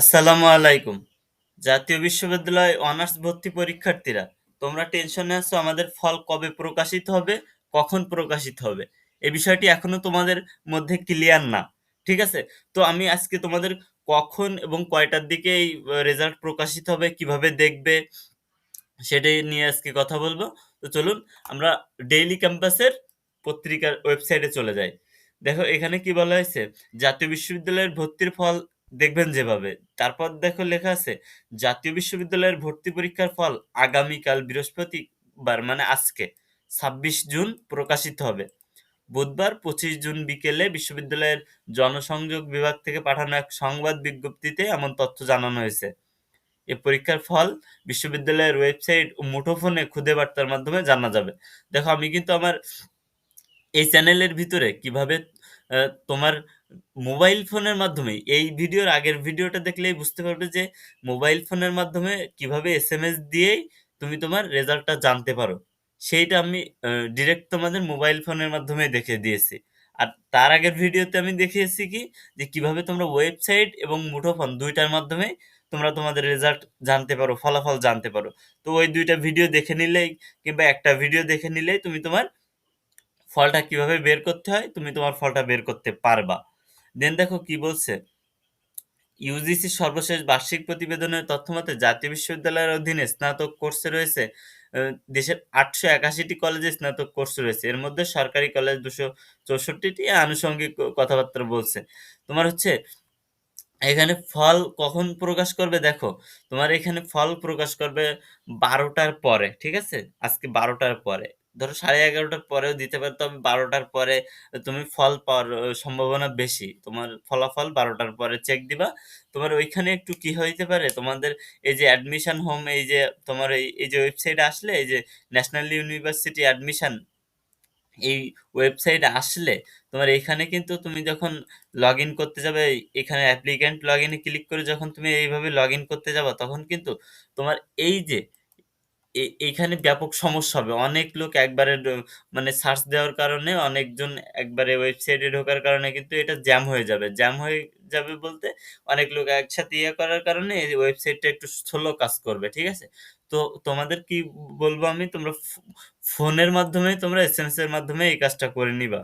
আসসালামু আলাইকুম। জাতীয় বিশ্ববিদ্যালয় অনার্স ভর্তি পরীক্ষার্থীরা, তোমরা টেনশনে আছো আমাদের ফল কবে প্রকাশিত হবে, কখন প্রকাশিত হবে? এই বিষয়টি এখনও তোমাদের মধ্যে ক্লিয়ার না, ঠিক আছে? তো আমি আজকে তোমাদের কখন এবং কয়টার দিকে এই রেজাল্ট প্রকাশিত হবে, কীভাবে দেখবে, সেটাই নিয়ে আজকে কথা বলব। তো চলুন, আমরা ডেইলি ক্যাম্পাসের পত্রিকার ওয়েবসাইটে চলে যাই। দেখো, এখানে কি বলা হয়েছে? জাতীয় বিশ্ববিদ্যালয়ের ভর্তির ফল দেখবেন যেভাবে। তারপর দেখো লেখা আছে, জাতীয় বিশ্ববিদ্যালয়ের ভর্তি পরীক্ষার ফল আগামীকাল বৃহস্পতিবার মানে আজকে, ছাব্বিশ জুন প্রকাশিত হবে। বুধবার পঁচিশ জুন বিকেলে বিশ্ববিদ্যালয়ের জনসংযোগ বিভাগ থেকে পাঠানো এক সংবাদ বিজ্ঞপ্তিতে এমন তথ্য জানানো হয়েছে। এ পরীক্ষার ফল বিশ্ববিদ্যালয়ের ওয়েবসাইট ও মুঠোফোনে খুদে বার্তার মাধ্যমে জানা যাবে। দেখো আমি কিন্তু আমার এই চ্যানেলের ভিতরে কীভাবে তোমার মোবাইল ফোনের মাধ্যমে, এই ভিডিওর আগের ভিডিওটা দেখলেই বুঝতে পারবে যে মোবাইল ফোনের মাধ্যমে কীভাবে এস এম এস দিয়েই তুমি তোমার রেজাল্টটা জানতে পারো। সেইটা আমি ডিরেক্ট তোমাদের মোবাইল ফোনের মাধ্যমে দেখে দিয়েছি। আর তার আগের ভিডিওতে আমি দেখিয়েছি কি, যে কীভাবে তোমরা ওয়েবসাইট এবং মুঠোফোন দুইটার মাধ্যমে তোমরা তোমাদের রেজাল্ট জানতে পারো, ফলাফল জানতে পারো। তো ওই দুইটা ভিডিও দেখে নিলেই কিংবা একটা ভিডিও দেখে নিলেই তুমি তোমার ফলটা কীভাবে বের করতে হয়, তুমি তোমার ফলটা বের করতে পারবা। দেন দেখো কি বলছে? ইউজিসির সর্বশেষ বার্ষিক প্রতিবেদনের তথ্যমতে জাতীয় বিশ্ববিদ্যালয়ের অধীনে স্নাতক কোর্সে রয়েছে দেশের আটশো একাশিটি কলেজে স্নাতক কোর্স রয়েছে। এর মধ্যে সরকারি কলেজ দুশো চৌষট্টিটি আনুষঙ্গিক কথাবার্তা বলছে। তোমার হচ্ছে, এখানে ফল কখন প্রকাশ করবে দেখো, তোমার এখানে ফল প্রকাশ করবে বারোটার পরে, ঠিক আছে? আজকে বারোটার পরে। ধরো সাড়ে এগারোটার পরেও দিতে পারে তবে বারোটার পরে তুমি ফল পাওয়ার সম্ভাবনা বেশি। তোমার ফলাফল বারোটার পরে চেক দিবা। তোমার ওইখানে একটু কি হইতে পারে? তোমাদের এই যে অ্যাডমিশন হোম এই যে তোমার এই এই যে ওয়েবসাইট আসলে, এই যে ন্যাশনাল ইউনিভার্সিটি অ্যাডমিশন এই ওয়েবসাইটে আসলে তোমার এখানে কিন্তু তুমি যখন লগ ইন করতে যাবে, এখানে অ্যাপ্লিক্যান্ট লগ ইনে ক্লিক করে যখন তুমি এইভাবে লগ ইন করতে যাবা, তখন কিন্তু তোমার এই যে এ- এইখানে ব্যাপক সমস্যা হবে। অনেক লোক একবারে মানে সার্চ দেওয়ার কারণে অনেকজন একবারে ওয়েবসাইটে ঢোকার কারণে কিন্তু এটা জ্যাম হয়ে যাবে। জ্যাম হয়ে যাবে বলতে অনেক লোক একসাথে ইয়ে করার কারণে এই ওয়েবসাইটটা একটু স্লো কাজ করবে, ঠিক আছে? তো তোমাদের কি বলব আমি? তোমরা ফোনের মাধ্যমে তোমরা এস এম এস এর মাধ্যমে এই কাজটা করে নিবা।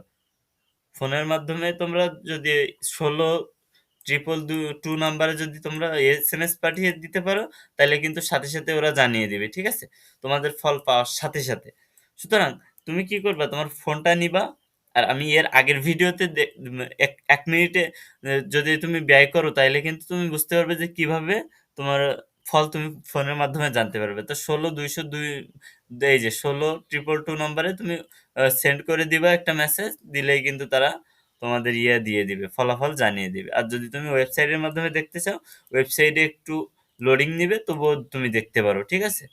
ফোনের মাধ্যমে তোমরা যদি ষোলো ট্রিপল দু টু নাম্বারে যদি তোমরা এসএমএস পাঠিয়ে দিতে পারো তাহলে কিন্তু সাথে সাথে ওরা জানিয়ে দিবে, ঠিক আছে? তোমাদের ফল পাওয়ার সাথে সাথে। সুতরাং তুমি কি করবা? তোমার ফোনটা নিবা, আর আমি এর আগের ভিডিওতে এক মিনিটে যদি তুমি ব্যয় করো তাহলে কিন্তু তুমি বুঝতে পারবে যে কীভাবে তোমার ফল তুমি ফোনের মাধ্যমে জানতে পারবে। তো ষোলো, দুইশো দুই, এই যে ষোলো ট্রিপল টু নম্বরে তুমি সেন্ড করে দিবা একটা মেসেজ দিলেই কিন্তু তারা তোমাদের ইয়ে দিয়ে দিবে, ফলাফল জানিয়ে দিবে। আর যদি তুমি ওয়েবসাইটের মাধ্যমে দেখতে চাও ওয়েবসাইটে একটু লোডিং নিবে, তবুও তুমি দেখতে পারো, ঠিক আছে?